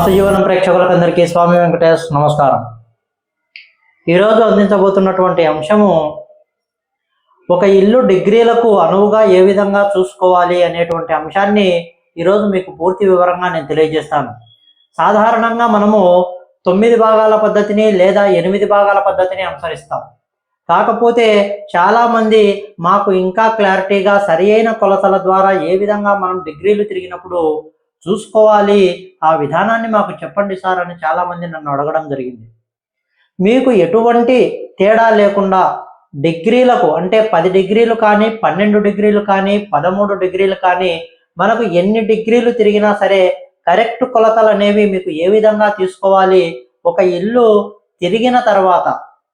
వాస్తు ప్రేక్షకులకందరికీ స్వామి వెంకటేష్ నమస్కారం. ఈరోజు అందించబోతున్నటువంటి అంశము ఒక ఇల్లు డిగ్రీలకు అనువుగా ఏ విధంగా చూసుకోవాలి అనేటువంటి అంశాన్ని ఈరోజు మీకు పూర్తి వివరంగా నేను తెలియజేస్తాను. సాధారణంగా మనము తొమ్మిది భాగాల పద్ధతిని లేదా ఎనిమిది భాగాల పద్ధతిని అనుసరిస్తాం. కాకపోతే చాలామంది మాకు ఇంకా క్లారిటీగా సరి అయిన కొలతల ద్వారా ఏ విధంగా మనం డిగ్రీలు తిరిగినప్పుడు చూసుకోవాలి. ఆ విధానాన్ని మాకు చెప్పండి సార్ అని చాలామంది నన్ను అడగడం జరిగింది. మీకు ఎటువంటి తేడా లేకుండా డిగ్రీలకు అంటే పది డిగ్రీలు కానీ పన్నెండు డిగ్రీలు కానీ పదమూడు డిగ్రీలు కానీ మనకు ఎన్ని డిగ్రీలు తిరిగినా సరే కరెక్ట్ కొలతలు అనేవి మీకు ఏ విధంగా తీసుకోవాలి? ఒక ఇల్లు తిరిగిన తర్వాత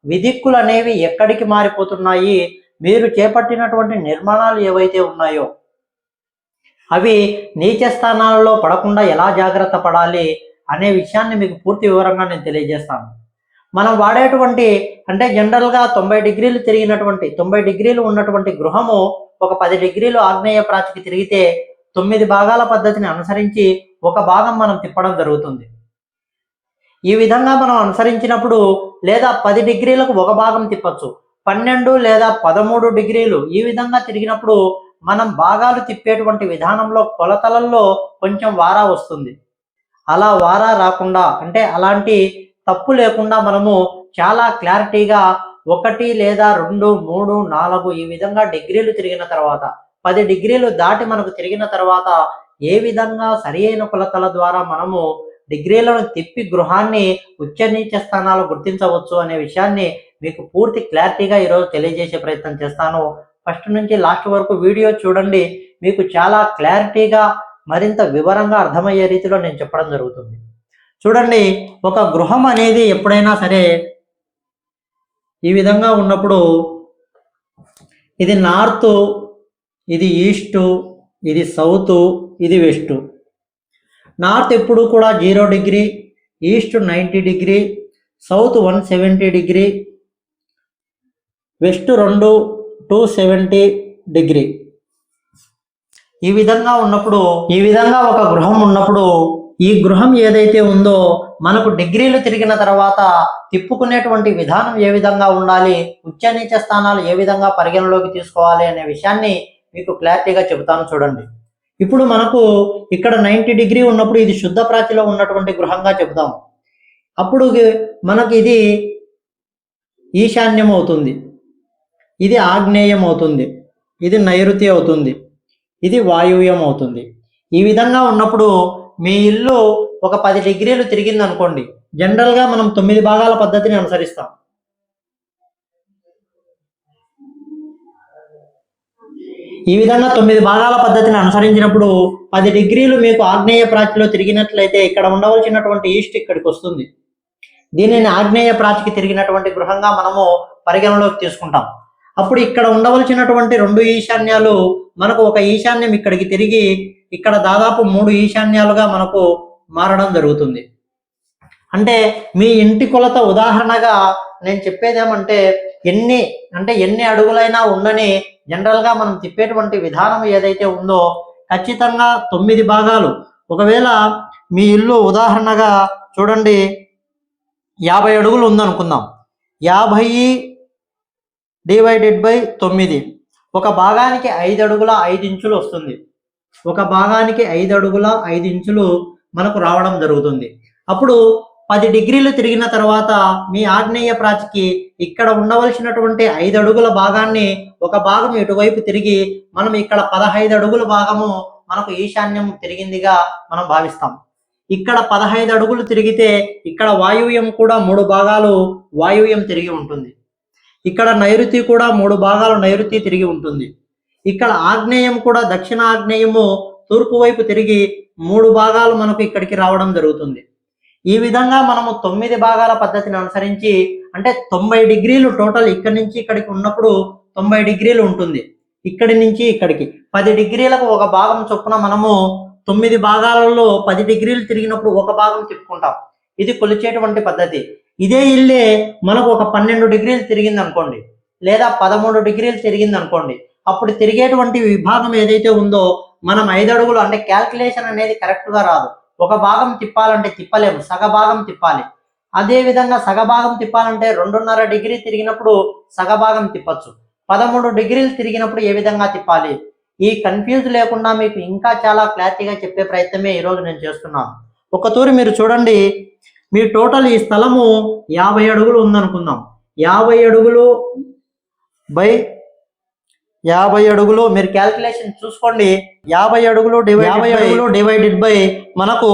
విదిక్కులు అనేవి ఎక్కడికి మారిపోతున్నాయి? మీరు చేపట్టినటువంటి నిర్మాణాలు ఏవైతే ఉన్నాయో అవి నీచ స్థానాలలో పడకుండా ఎలా జాగ్రత్త పడాలి అనే విషయాన్ని మీకు పూర్తి వివరంగా నేను తెలియజేస్తాను. మనం వాడేటువంటి అంటే జనరల్గా తొంభై డిగ్రీలు తిరిగినటువంటి తొంభై డిగ్రీలు ఉన్నటువంటి గృహము ఒక పది డిగ్రీలు ఆగ్నేయ ప్రాచికి తిరిగితే తొమ్మిది భాగాల పద్ధతిని అనుసరించి ఒక భాగం మనం తిప్పడం జరుగుతుంది. ఈ విధంగా మనం అనుసరించినప్పుడు లేదా పది డిగ్రీలకు ఒక భాగం తిప్పచ్చు పన్నెండు లేదా పదమూడు డిగ్రీలు ఈ విధంగా తిరిగినప్పుడు మనం భాగాలు తిప్పేటువంటి విధానంలో కొలతలలో కొంచెం వారా వస్తుంది. అలా వారా రాకుండా అంటే అలాంటి తప్పు లేకుండా మనము చాలా క్లారిటీగా ఒకటి లేదా రెండు మూడు నాలుగు ఈ విధంగా డిగ్రీలు తిరిగిన తర్వాత పది డిగ్రీలు దాటి మనకు తిరిగిన తర్వాత ఏ విధంగా సరి అయిన కొలతల ద్వారా మనము డిగ్రీలను తిప్పి గృహాన్ని ఉచ్చ నీచ స్థానాలు గుర్తించవచ్చు అనే విషయాన్ని మీకు పూర్తి క్లారిటీగా ఈరోజు తెలియజేసే ప్రయత్నం చేస్తాను. ఫస్ట్ నుంచి లాస్ట్ వరకు వీడియో చూడండి. మీకు చాలా క్లారిటీగా మరింత వివరంగా అర్థమయ్యే రీతిలో నేను చెప్పడం జరుగుతుంది. చూడండి ఒక గృహం అనేది ఎప్పుడైనా సరే ఈ విధంగా ఉన్నప్పుడు ఇది నార్త్ ఇది ఈస్టు ఇది సౌత్ ఇది వెస్ట్. నార్త్ ఎప్పుడు కూడా zero degree east ninety degree south one seventy degree west రెండు టూ సెవెంటీ డిగ్రీ. ఈ విధంగా ఉన్నప్పుడు ఈ విధంగా ఒక గృహం ఉన్నప్పుడు ఈ గృహం ఏదైతే ఉందో మనకు డిగ్రీలు తిరిగిన తర్వాత తిప్పుకునేటువంటి విధానం ఏ విధంగా ఉండాలి ఉచ్చ నీచ స్థానాలు ఏ విధంగా పరిగణలోకి తీసుకోవాలి అనే విషయాన్ని మీకు క్లారిటీగా చెబుతాను చూడండి. ఇప్పుడు మనకు ఇక్కడ నైంటీ డిగ్రీ ఉన్నప్పుడు ఇది శుద్ధ ప్రాచిలో ఉన్నటువంటి గృహంగా చెబుతాం. అప్పుడు మనకి ఇది ఈశాన్యం అవుతుంది ఇది ఆగ్నేయం అవుతుంది ఇది నైరుతి అవుతుంది. ఇది వాయువ్యం అవుతుంది ఈ విధంగా ఉన్నప్పుడు మీ ఇల్లు ఒక పది డిగ్రీలు తిరిగింది అనుకోండి జనరల్గా మనం తొమ్మిది భాగాల పద్ధతిని అనుసరిస్తాం. ఈ విధంగా తొమ్మిది భాగాల పద్ధతిని అనుసరించినప్పుడు పది డిగ్రీలు మీకు ఆగ్నేయ ప్రాచిలో తిరిగినట్లయితే ఇక్కడ ఉండవలసినటువంటి ఈస్ట్ ఇక్కడికి వస్తుంది. దీనిని ఆగ్నేయ ప్రాచికి తిరిగినటువంటి గృహంగా మనము పరిగణలోకి తీసుకుంటాం. అప్పుడు ఇక్కడ ఉండవలసినటువంటి రెండు ఈశాన్యాలు మనకు ఒక ఈశాన్యం ఇక్కడికి తిరిగి ఇక్కడ దాదాపు మూడు ఈశాన్యాలుగా మనకు మారడం జరుగుతుంది. అంటే మీ ఇంటి కొలత ఉదాహరణగా నేను చెప్పేదేమంటే ఎన్ని అంటే ఎన్ని అడుగులైనా ఉండని జనరల్గా మనం తిప్పేటువంటి విధానం ఏదైతే ఉందో ఖచ్చితంగా తొమ్మిది భాగాలు. ఒకవేళ మీ ఇల్లు ఉదాహరణగా చూడండి యాభై అడుగులు ఉందనుకుందాం. యాభై డివైడెడ్ బై తొమ్మిది. ఒక భాగానికి ఐదు అడుగుల ఐదు ఇంచులు వస్తుంది. ఒక భాగానికి ఐదు అడుగుల ఐదు ఇంచులు మనకు రావడం జరుగుతుంది. అప్పుడు పది డిగ్రీలు తిరిగిన తర్వాత మీ ఆగ్నేయ ప్రాచికి ఇక్కడ ఉండవలసినటువంటి ఐదు అడుగుల భాగాన్ని ఒక భాగం ఇటువైపు తిరిగి మనం ఇక్కడ పదహైదు అడుగుల భాగము మనకు ఈశాన్యం తిరిగిందిగా మనం భావిస్తాం. ఇక్కడ పదహైదు అడుగులు తిరిగితే ఇక్కడ వాయువ్యం కూడా మూడు భాగాలు వాయువ్యం తిరిగి ఉంటుంది. ఇక్కడ నైరుతి కూడా మూడు భాగాలు నైరుతి తిరిగి ఉంటుంది. ఇక్కడ ఆగ్నేయం కూడా దక్షిణ ఆగ్నేయము తూర్పు వైపు తిరిగి మూడు భాగాలు మనకు ఇక్కడికి రావడం జరుగుతుంది. ఈ విధంగా మనము తొమ్మిది భాగాల పద్ధతిని అనుసరించి అంటే తొంభై డిగ్రీలు టోటల్ ఇక్కడి నుంచి ఇక్కడికి ఉన్నప్పుడు తొంభై డిగ్రీలు ఉంటుంది. ఇక్కడి నుంచి ఇక్కడికి. పది డిగ్రీలకు ఒక భాగం చొప్పున మనము తొమ్మిది భాగాలలో పది డిగ్రీలు తిరిగినప్పుడు ఒక భాగం తిప్పుకుంటాం. ఇది కొలిచేటువంటి పద్ధతి. ఇదే ఇల్లే మనకు ఒక పన్నెండు డిగ్రీలు తిరిగింది అనుకోండి లేదా పదమూడు డిగ్రీలు తిరిగింది అనుకోండి అప్పుడు తిరిగేటువంటి విభాగం ఏదైతే ఉందో మనం ఐదు అడుగులు అంటే క్యాల్కులేషన్ అనేది కరెక్ట్గా రాదు. ఒక భాగం తిప్పాలంటే తిప్పలేము సగభాగం తిప్పాలి. అదే విధంగా సగభాగం తిప్పాలంటే రెండున్నర డిగ్రీ తిరిగినప్పుడు సగభాగం తిప్పచ్చు. పదమూడు డిగ్రీలు తిరిగినప్పుడు ఏ విధంగా తిప్పాలి? ఈ కన్ఫ్యూజ్ లేకుండా మీకు ఇంకా చాలా క్లారిటీగా చెప్పే ప్రయత్నమే ఈరోజు నేను చేస్తున్నాను. ఒకతూరి మీరు చూడండి మీ టోటల్ ఈ స్థలము యాభై అడుగులు ఉందనుకుందాం. యాభై అడుగులు బై యాభై అడుగులు మీరు క్యాల్కులేషన్ చూసుకోండి. యాభై అడుగులు డివైడ్ యాభై అడుగులు డివైడెడ్ బై మనకు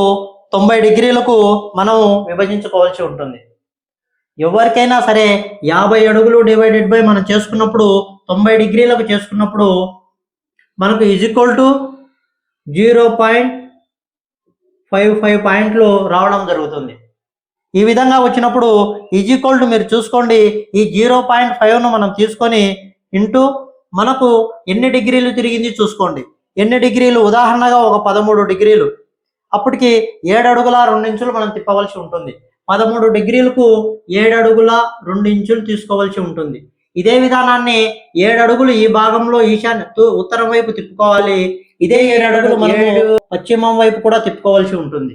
తొంభై డిగ్రీలకు మనం విభజించుకోవాల్సి ఉంటుంది. ఎవరికైనా సరే యాభై అడుగులు డివైడెడ్ బై మనం చేసుకున్నప్పుడు తొంభై డిగ్రీలకు చేసుకున్నప్పుడు మనకు is equal to zero point five five పాయింట్లు రావడం జరుగుతుంది. ఈ విధంగా వచ్చినప్పుడు ఈజ్ ఈక్వల్ టు మీరు చూసుకోండి. ఈ జీరో పాయింట్ ఫైవ్ను మనం తీసుకొని ఇంటూ మనకు ఎన్ని డిగ్రీలు తిరిగింది చూసుకోండి. ఎన్ని డిగ్రీలు? ఉదాహరణగా ఒక పదమూడు డిగ్రీలు. అప్పటికి ఏడు అడుగుల రెండు ఇంచులు మనం తిప్పవలసి ఉంటుంది. పదమూడు డిగ్రీలకు ఏడు అడుగుల రెండు ఇంచులు తీసుకోవాల్సి ఉంటుంది. ఇదే విధానాన్ని ఏడు అడుగులు ఈ భాగంలో ఈశాన్య ఉత్తరం వైపు తిప్పుకోవాలి. ఇదే ఏడు అడుగులు మనము పశ్చిమం వైపు కూడా తిప్పుకోవాల్సి ఉంటుంది.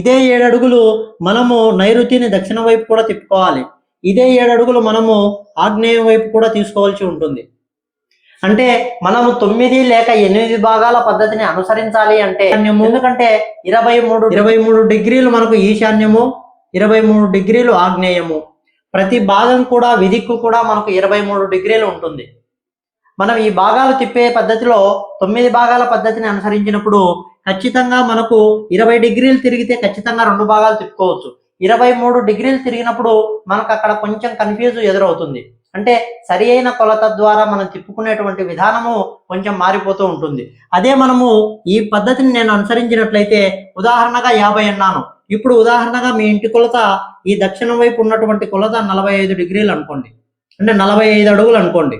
ఇదే ఏడు అడుగులు మనము నైరుతిని దక్షిణం వైపు కూడా తిప్పుకోవాలి. ఇదే ఏడు అడుగులు మనము ఆగ్నేయం వైపు కూడా తీసుకోవాల్సి ఉంటుంది. అంటే మనము తొమ్మిది లేక ఎనిమిది భాగాల పద్ధతిని అనుసరించాలి అంటే ఎందుకంటే ఇరవై మూడు ఇరవై మూడు డిగ్రీలు మనకు ఈశాన్యము ఇరవై మూడు డిగ్రీలు ఆగ్నేయము. ప్రతి భాగం కూడా విధిక్కు కూడా మనకు ఇరవై మూడు డిగ్రీలు ఉంటుంది. మనం ఈ భాగాలు తిప్పే పద్ధతిలో తొమ్మిది భాగాల పద్ధతిని అనుసరించినప్పుడు ఖచ్చితంగా మనకు ఇరవై డిగ్రీలు తిరిగితే ఖచ్చితంగా రెండు భాగాలు తిప్పుకోవచ్చు. ఇరవై మూడు డిగ్రీలు తిరిగినప్పుడు మనకు అక్కడ కొంచెం కన్ఫ్యూజ్ ఎదురవుతుంది. అంటే సరి అయిన కొలత ద్వారా మనం తిప్పుకునేటువంటి విధానము కొంచెం మారిపోతూ ఉంటుంది. అదే మనము ఈ పద్ధతిని నేను అనుసరించినట్లయితే ఉదాహరణగా యాభై అన్నాను. ఇప్పుడు ఉదాహరణగా మీ ఇంటి కొలత ఈ దక్షిణం వైపు ఉన్నటువంటి కొలత నలభై ఐదు డిగ్రీలు అనుకోండి. అంటే నలభై ఐదు అడుగులు అనుకోండి.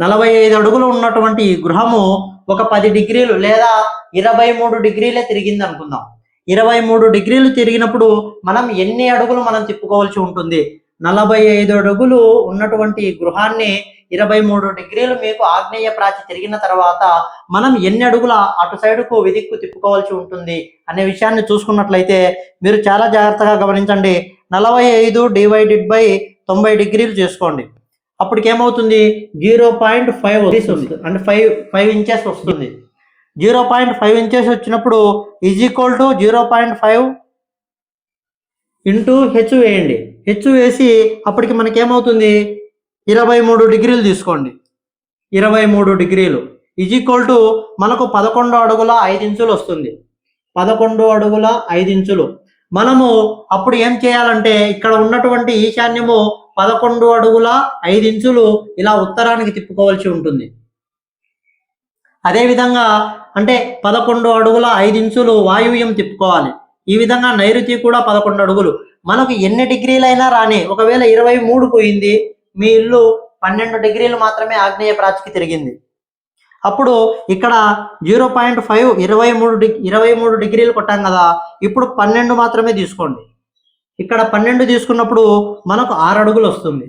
నలభై ఐదు అడుగులు ఉన్నటువంటి ఈ గృహము ఒక పది డిగ్రీలు లేదా ఇరవై మూడు డిగ్రీలే తిరిగింది అనుకుందాం. ఇరవై మూడు డిగ్రీలు తిరిగినప్పుడు మనం ఎన్ని అడుగులు మనం తిప్పుకోవాల్సి ఉంటుంది? నలభై ఐదు అడుగులు ఉన్నటువంటి గృహాన్ని ఇరవై మూడు డిగ్రీలు మీకు ఆగ్నేయ ప్రాచి తిరిగిన తర్వాత మనం ఎన్ని అడుగుల అటు సైడుకు విదిక్కు తిప్పుకోవాల్సి ఉంటుంది అనే విషయాన్ని చూసుకున్నట్లయితే మీరు చాలా జాగ్రత్తగా గమనించండి. నలభై ఐదు డివైడెడ్ బై తొంభై డిగ్రీలు చేసుకోండి. అప్పటికి ఏమవుతుంది జీరో పాయింట్ ఫైవ్ వస్తుంది. అంటే ఫైవ్ ఫైవ్ ఇంచెస్ వస్తుంది. జీరో పాయింట్ ఫైవ్ ఇంచెస్ వచ్చినప్పుడు is equal to zero point five into H వేయండి. హెచ్ వేసి అప్పటికి మనకి ఏమవుతుంది ఇరవై మూడు డిగ్రీలు తీసుకోండి. ఇరవై మూడు డిగ్రీలు. ఈజ్ ఈక్వల్ టు మనకు పదకొండు అడుగుల ఐదు ఇంచులు వస్తుంది. పదకొండు అడుగుల ఐదు ఇంచులు. మనము అప్పుడు ఏం చేయాలంటే ఇక్కడ ఉన్నటువంటి ఈశాన్యము పదకొండు అడుగుల ఐదు ఇంచులు ఇలా ఉత్తరానికి తిప్పుకోవాల్సి ఉంటుంది. అదేవిధంగా అంటే పదకొండు అడుగుల ఐదు ఇంచులు వాయువ్యం తిప్పుకోవాలి. ఈ విధంగా నైరుతి కూడా పదకొండు అడుగులు. మనకు ఎన్ని డిగ్రీలైనా రాని ఒకవేళ ఇరవై మూడు పోయింది మీ ఇల్లు పన్నెండు డిగ్రీలు మాత్రమే ఆగ్నేయ ప్రాచికి తిరిగింది. అప్పుడు ఇక్కడ జీరో పాయింట్ ఫైవ్ ఇరవై మూడు డిగ్ ఇరవై మూడు డిగ్రీలు కొట్టాం కదా ఇప్పుడు పన్నెండు మాత్రమే తీసుకోండి. ఇక్కడ పన్నెండు తీసుకున్నప్పుడు మనకు ఆరు అడుగులు వస్తుంది.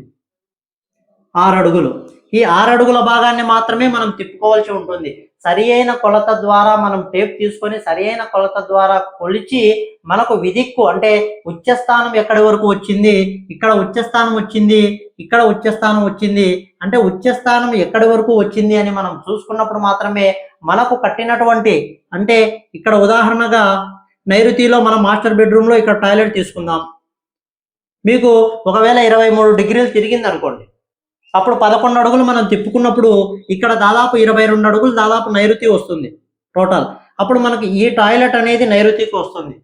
ఆరు అడుగులు. ఈ ఆరు అడుగుల భాగాన్ని మాత్రమే మనం తిప్పుకోవాల్సి ఉంటుంది. సరి అయిన కొలత ద్వారా మనం టేప్ తీసుకొని సరి అయిన కొలత ద్వారా కొలిచి మనకు విదిక్కు అంటే ఉచ్చస్థానం ఎక్కడి వరకు వచ్చింది ఇక్కడ ఉచ్చస్థానం వచ్చింది ఇక్కడ ఉచ్చస్థానం వచ్చింది అంటే ఉచ్చస్థానం ఎక్కడి వరకు వచ్చింది అని మనం చూసుకున్నప్పుడు మాత్రమే మనకు కట్టినటువంటి అంటే ఇక్కడ ఉదాహరణగా నైరుతిలో మనం మాస్టర్ బెడ్రూమ్లో ఇక్కడ టాయిలెట్ తీసుకుందాం. మీకు ఒకవేళ ఇరవై మూడు డిగ్రీలు తిరిగింది అనుకోండి. అప్పుడు పదకొండు అడుగులు మనం తిప్పుకున్నప్పుడు ఇక్కడ దాదాపు ఇరవై రెండు అడుగులు దాదాపు నైరుతి వస్తుంది టోటల్. అప్పుడు మనకి ఈ టాయిలెట్ అనేది నైరుతికి వస్తుంది.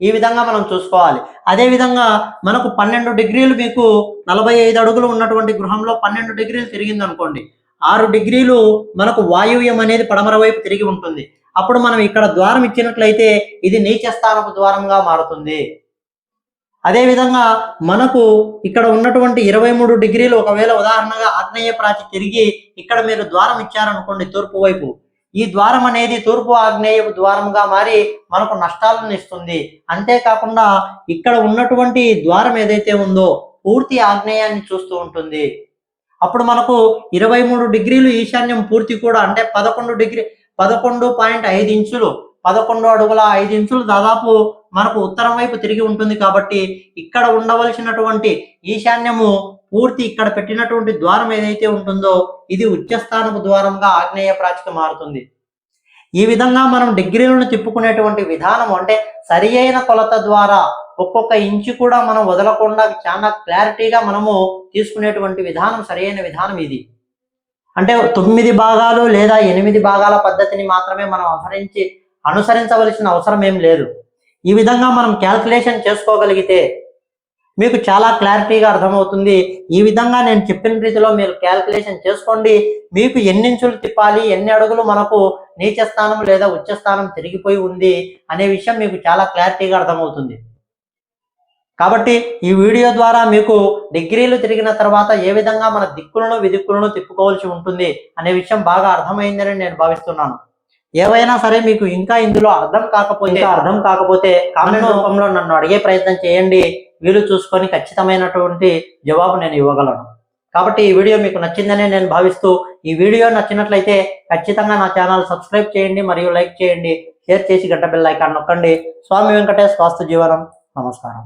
ఈ విధంగా మనం చూసుకోవాలి. అదేవిధంగా మనకు పన్నెండు డిగ్రీలు మీకు నలభై ఐదు అడుగులు ఉన్నటువంటి గృహంలో పన్నెండు డిగ్రీలు తిరిగింది అనుకోండి. ఆరు డిగ్రీలు మనకు వాయువ్యం అనేది పడమర వైపు తిరిగి ఉంటుంది. అప్పుడు మనం ఇక్కడ ద్వారం ఇచ్చినట్లయితే ఇది నీచ స్థానపు ద్వారంగా మారుతుంది. అదేవిధంగా మనకు ఇక్కడ ఉన్నటువంటి ఇరవై మూడు డిగ్రీలు ఒకవేళ ఉదాహరణగా ఆగ్నేయ ప్రాచి తిరిగి ఇక్కడ మీరు ద్వారం ఇచ్చారనుకోండి తూర్పు వైపు. ఈ ద్వారం అనేది తూర్పు ఆగ్నేయ ద్వారంగా మారి మనకు నష్టాలను ఇస్తుంది. అంతేకాకుండా ఇక్కడ ఉన్నటువంటి ద్వారం ఏదైతే ఉందో పూర్తి ఆగ్నేయాన్ని చూస్తూ ఉంటుంది. అప్పుడు మనకు ఇరవై మూడు డిగ్రీలు ఈశాన్యం పూర్తి కూడా అంటే పదకొండు డిగ్రీ పదకొండు పాయింట్ ఐదు ఇంచులు పదకొండు అడుగుల ఐదు ఇంచులు దాదాపు మనకు ఉత్తరం వైపు తిరిగి ఉంటుంది కాబట్టి ఇక్కడ ఉండవలసినటువంటి ఈశాన్యము పూర్తి ఇక్కడ పెట్టినటువంటి ద్వారం ఏదైతే ఉంటుందో ఇది ఉచ్చస్థానపు ద్వారంగా ఆగ్నేయ ప్రాచిక మారుతుంది. ఈ విధంగా మనం డిగ్రీలను తిప్పుకునేటువంటి విధానం అంటే సరి అయిన కొలత ద్వారా ఒక్కొక్క ఇంచు కూడా మనం వదలకుండా చాలా క్లారిటీగా మనము తీసుకునేటువంటి విధానం సరైన విధానం ఇది. అంటే తొమ్మిది భాగాలు లేదా ఎనిమిది భాగాల పద్ధతిని మాత్రమే మనం అనుసరించి అనుసరించవలసిన అవసరం ఏం లేదు. ఈ విధంగా మనం క్యాల్కులేషన్ చేసుకోగలిగితే మీకు చాలా క్లారిటీగా అర్థమవుతుంది. ఈ విధంగా నేను చెప్పిన రీతిలో మీరు క్యాల్కులేషన్ చేసుకోండి. మీకు ఎన్నించులు తిప్పాలి ఎన్ని అడుగులు మనకు నీచ స్థానం లేదా ఉచ్చ స్థానం తిరిగిపోయి ఉంది అనే విషయం మీకు చాలా క్లారిటీగా అర్థమవుతుంది. కాబట్టి ఈ వీడియో ద్వారా మీకు డిగ్రీలు తిరిగిన తర్వాత ఏ విధంగా మన దిక్కులను విదిక్కులను తిప్పుకోవాల్సి ఉంటుంది అనే విషయం బాగా అర్థమైందని నేను భావిస్తున్నాను. ఏవైనా సరే మీకు ఇంకా ఇందులో అర్థం కాకపోతే ఇంకా అర్థం కాకపోతే కామెంట్ రూపంలో నన్ను అడిగే ప్రయత్నం చేయండి. వీలు చూసుకొని ఖచ్చితమైనటువంటి జవాబు నేను ఇవ్వగలను. కాబట్టి ఈ వీడియో మీకు నచ్చిందనే నేను భావిస్తూ ఈ వీడియో నచ్చినట్లయితే ఖచ్చితంగా నా ఛానల్ సబ్స్క్రైబ్ చేయండి మరియు లైక్ చేయండి షేర్ చేసి గంట బెల్ ఐకాన్ నొక్కండి. స్వామి వెంకటేష్ వాస్తు జీవనం. నమస్కారం.